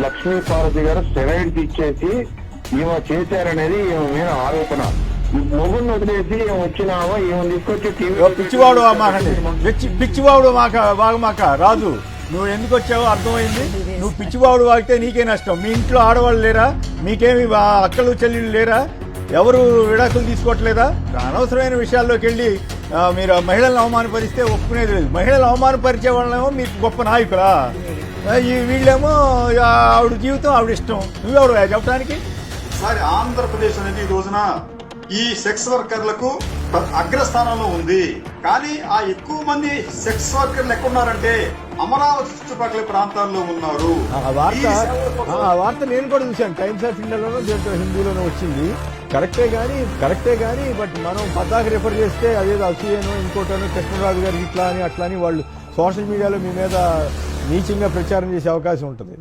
లక్ష్మీ పార్వతి గారు స్టెరాయిడ్స్ ఇచ్చేసి ఈమె చేశారనేది ఈమె మీద ఆరోపణ. మొగుడిని వదిలేసి ఈమె వచ్చినావా? ఈమె తీసుకొచ్చి టీవీ పిచ్చివాడు మాకండి పిచ్చివాడు మాక వాగమాక రాజు. నువ్వు ఎందుకు వచ్చావో అర్థమైంది? నువ్వు పిచ్చివాడు వాగితే నీకే నష్టం. మీ ఇంట్లో ఆడవాళ్ళు లేరా? మీకేమి అక్కలు చెల్లెళ్ళు లేరా? ఎవరు విడాకులు తీసుకోవట్లేదా? అనవసరమైన విషయాల్లోకి వెళ్ళి మీరు మహిళలను అవమానపరిస్తే ఒప్పుకునేది లేదు. మహిళలు అవమానపరిచే వాళ్ళేమో మీకు గొప్ప నాయకులా ఈ వీళ్ళేమో ఆవిడ జీవితం ఆవిడ ఇష్టం. నువ్వెవరు చెప్పడానికి సారి ఆంధ్రప్రదేశ్ అనేది ఈ రోజున ఈ సెక్స్ వర్కర్లకు అగ్రస్థానంలో ఉంది. కానీ ఆ ఎక్కువ మంది సెక్స్ వర్కర్లు ఎక్కడున్నారంటే అమరావతి చుట్టుపక్కల ప్రాంతాల్లో ఉన్నారు. ఆ వార్త ఆ వార్త నేను కూడా చూశాను. టైమ్స్ ఆఫ్ ఇండియాలోనూ దీంట్లో హిందీలోనూ వచ్చింది. కరెక్టే కానీ కరెక్టే కానీ బట్ మనం పద్దాకి రిఫర్ చేస్తే అదేదో అసూయను ఇంకోటను కృష్ణరాజు గారు ఇట్లా అని అట్లా అని వాళ్ళు సోషల్ మీడియాలో మీ మీద నీచంగా ప్రచారం చేసే అవకాశం ఉంటుంది.